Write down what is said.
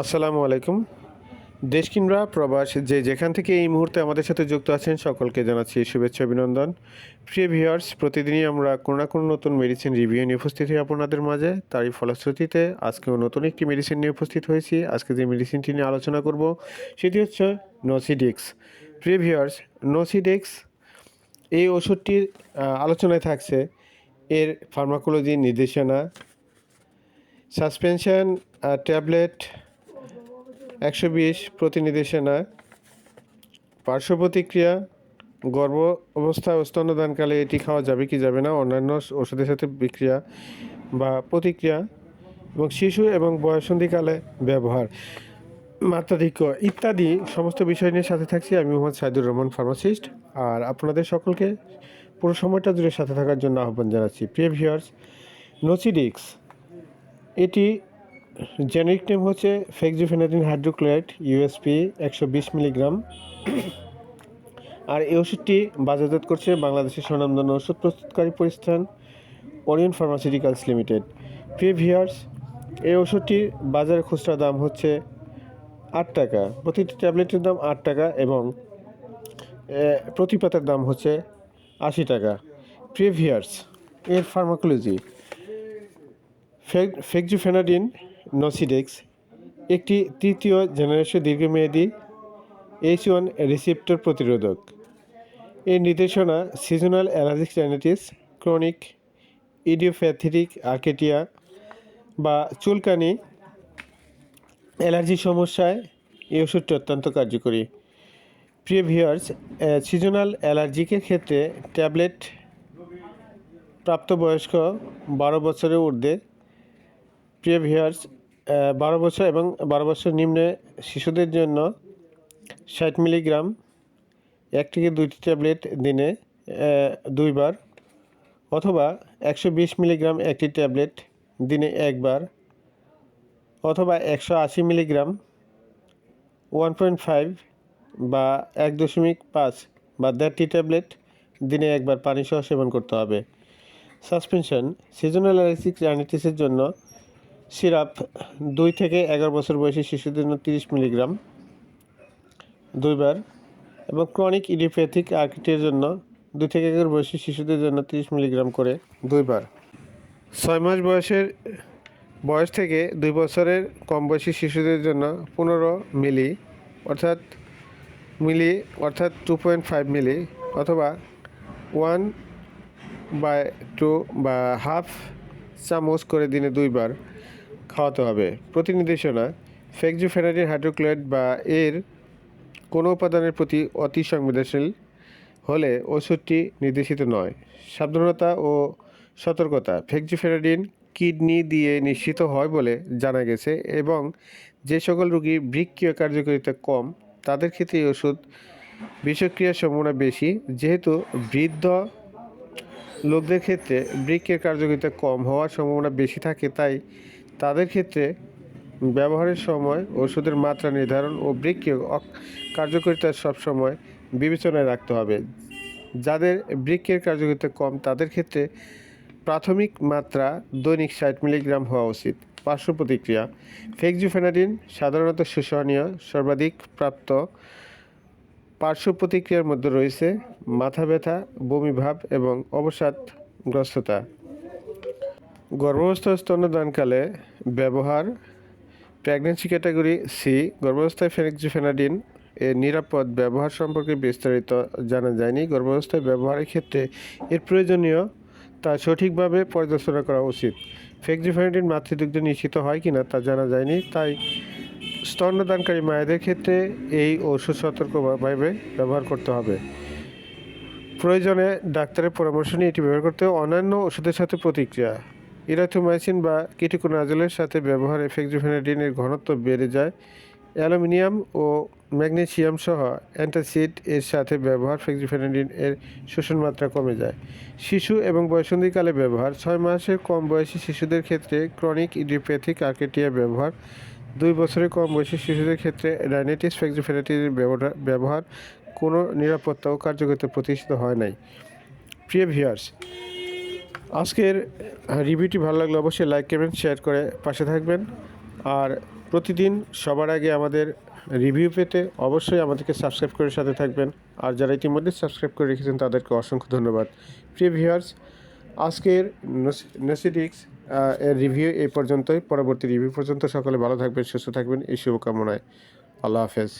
আসসালামু আলাইকুম। দেশ কিংবা প্রবাস, যে যেখান থেকে এই মুহূর্তে আমাদের সাথে যুক্ত আছেন, সকলকে জানাচ্ছি শুভেচ্ছা, অভিনন্দন। প্রিয় ভিউয়ার্স, প্রতিদিনই আমরা কোনো না কোনো নতুন মেডিসিন রিভিউ নিয়ে উপস্থিত হই আপনাদের মাঝে। তারই ফলশ্রুতিতে আজকেও নতুন একটি মেডিসিন নিয়ে উপস্থিত হয়েছি। আজকে যে মেডিসিনটি নিয়ে আলোচনা করব, সেটি হচ্ছে নোসিডিক্স প্রিয় ভিউয়ার্স নোসিডিক্স এই ওষুধটির আলোচনায় থাকছে এর ফার্মাকোলজি নির্দেশনা সাসপেনশন ট্যাবলেট একশো বিশ প্রতি নির্দেশনা পার্শ্ব প্রতিক্রিয়া গর্ভ অবস্থা ও স্তন্যদানকালে এটি খাওয়া যাবে কি যাবে না, অন্যান্য ওষুধের সাথে বিক্রিয়া বা প্রতিক্রিয়া, এবং শিশু এবং বয়সন্ধিকালে ব্যবহার। মাত্রাধিক্য ইত্যাদি সমস্ত বিষয় নিয়ে সাথে থাকছি আমি মোহাম্মদ সাইদুর রহমান, ফার্মাসিস্ট। আর আপনাদের সকলকে পুরো সময়টা জুড়ে সাথে থাকার জন্য আহ্বান জানাচ্ছি। প্রিয় ভিউয়ার্স নোসিডিক্স এটি জেনেরিক নেম হচ্ছে ফেক্সিফেনাডিন হাইড্রোক্লোরাইড ইউএসপি একশো বিশ মিলিগ্রাম আর এই ওষুধটি বাজারজাত করছে বাংলাদেশের স্বনামধন্য ওষুধ প্রস্তুতকারী প্রতিষ্ঠান ওরিয়ন ফার্মাসিউটিক্যালস লিমিটেড প্রিয় ভিউয়ার্স এই ওষুধটির বাজারে খুচরা দাম হচ্ছে আট টাকা। প্রতিটি ট্যাবলেটের দাম আট টাকা এবং প্রতি পাতার দাম হচ্ছে আশি টাকা। প্রিয় ভিউয়ার্স এর ফার্মাকোলজি ফেকজুফেনাডিন নসিডেক্স, একটি তৃতীয় জেনারেশন দীর্ঘমেয়াদী এইচ ওয়ান রিসেপ্টর প্রতিরোধক। এর নির্দেশনা seasonal allergic rhinitis chronic, idiopathic urticaria বা চুলকানি, অ্যালার্জি সমস্যায় এই ওষুধটি অত্যন্ত কার্যকরী। প্রিয় ভিউয়ার্স সিজনাল অ্যালার্জিকের ক্ষেত্রে ট্যাবলেট প্রাপ্তবয়স্ক বারো বছরের ঊর্ধ্বে প্রিয় ভিউয়ার্স বারো বছর এবং বারো বছর নিম্নে শিশুদের জন্য ষাট মিলিগ্রাম, এক থেকে দুইটি ট্যাবলেট দিনে দুইবার অথবা একশো বিশ মিলিগ্রাম একটি ট্যাবলেট দিনে একবার অথবা একশো আশি মিলিগ্রাম, ওয়ান পয়েন্ট ফাইভ বা এক দশমিক পাঁচ বা দেড়টি ট্যাবলেট দিনে একবার পানি সহ সেবন করতে হবে। সাসপেনশন, সিজনাল অ্যালার্জিক রাইনাইটিসের জন্য সিরাপ, দুই থেকে এগারো বছর বয়সী শিশুদের জন্য তিরিশ মিলিগ্রাম দুইবার এবং ক্রনিক ইডিওপ্যাথিক আর্কিটের জন্য দুই থেকে এগারো বয়সী শিশুদের জন্য তিরিশ মিলিগ্রাম করে দুইবার। ছয় মাস বয়সের বয়স থেকে দুই বছরের কম বয়সী শিশুদের জন্য পনেরো মিলি, অর্থাৎ মিলি, অর্থাৎ টু পয়েন্ট ফাইভ মিলি, অথবা ওয়ান বাই টু বা হাফ চামচ করে দিনে দুইবার। খাওয়াতে হবে। প্রতি নির্দেশনা ফেক্সিফেনাডিন হাইড্রোক্লোরাইড বা এর কোনো উপাদানের প্রতি অতি সংবেদনশীল হলে ওষুধটি নির্দেশিত নয়। সাবধানতা ও সতর্কতা ফেক্সিফেনাডিন কিডনি দিয়ে নিশ্চিত হয় বলে জানা গেছে এবং যে সকল রোগী বৃক্কীয় কার্যকারিতা কম, তাদের ক্ষেত্রে এই ওষুধ বিষক্রিয়ার সম্ভাবনা বেশি। যেহেতু বৃদ্ধ লোকদের ক্ষেত্রে বৃক্কের কার্যকারিতা কম হওয়ার সম্ভাবনা বেশি থাকে, তাই তাদের ক্ষেত্রে ব্যবহারের সময়, ওষুধের মাত্রা নির্ধারণ ও অক- কার্যকারিতা সবসময় বিবেচনায় রাখতে হবে। যাদের বৃক্কের কার্যকারিতা কম, তাদের ক্ষেত্রে প্রাথমিক মাত্রা দৈনিক ষাট মিলিগ্রাম হওয়া উচিত। পার্শ্ব প্রতিক্রিয়া, ফেক্সিফেনাডিন সাধারণত শোষণীয়, সর্বাধিক প্রাপ্ত পার্শ্ব প্রতিক্রিয়ার মধ্যে রয়েছে মাথা ব্যথা বমিভাব এবং অবসাদগ্রস্ততা। গর্ভাবস্থা স্তন্যদানকালে ব্যবহার প্রেগনেন্সি ক্যাটাগরি সি গর্ভাবস্থায় ফেনেক্সিফেনাডিন এর নিরাপদ ব্যবহার সম্পর্কে বিস্তারিত জানা যায়নি। গর্ভাবস্থায় ব্যবহারের ক্ষেত্রে এর প্রয়োজনীয় তা সঠিকভাবে পর্যালোচনা করা উচিত। ফেক্সিফেনাডিন মাতৃদুগ্ধ নিশ্চিত হয় কিনা তা জানা যায়নি, তাই স্তন্যদানকারী মায়েদের ক্ষেত্রে এই ওষুধ সতর্কভাবে ব্যবহার করতে হবে। প্রয়োজনে ডাক্তারের পরামর্শ নিয়ে এটি ব্যবহার করতে অন্যান্য ওষুধের সাথে প্রতিক্রিয়া। ইরাথোমাইসিন বা কিটিকোনাজলের সাথে ব্যবহারে ফেক্সিফেনাডিনের ঘনত্ব বেড়ে যায়। অ্যালুমিনিয়াম ও ম্যাগনেসিয়াম সহ অ্যান্টাসিড এর সাথে ব্যবহার ফেক্সিফেনাডিন এর শোষণ মাত্রা কমে যায়। শিশু এবং বয়সন্ধিকালে ব্যবহার। ছয় মাসের কম বয়সী শিশুদের ক্ষেত্রে ক্রনিক ইডিওপ্যাথিক আর্কেটিয়া ব্যবহার। দুই বছরের কম বয়সী শিশুদের ক্ষেত্রে রাইনাইটিস ফেক্সিফেনাডিনের ব্যবহার কোনো নিরাপত্তা ও কার্যকরিতা প্রতিষ্ঠিত হয় নাই। প্রিয় ভিউয়ার্স আজকের রিভিউটি ভালো লাগলে অবশ্যই লাইক করবেন শেয়ার করে পাশে থাকবেন। আর প্রতিদিন সবার আগে আমাদের রিভিউ পেতে অবশ্যই আমাদেরকে সাবস্ক্রাইব করে সাথে থাকবেন। আর যারা ইতিমধ্যে সাবস্ক্রাইব করে রেখেছেন, তাদেরকে অসংখ্য ধন্যবাদ। প্রিয় ভিউয়ার্স আজকের নসিডিক্স এর রিভিউ এই পর্যন্তই। পরবর্তী রিভিউ পর্যন্ত সকলে ভালো থাকবেন, সুস্থ থাকবেন। এই শুভকামনায়। আল্লাহ হাফেজ।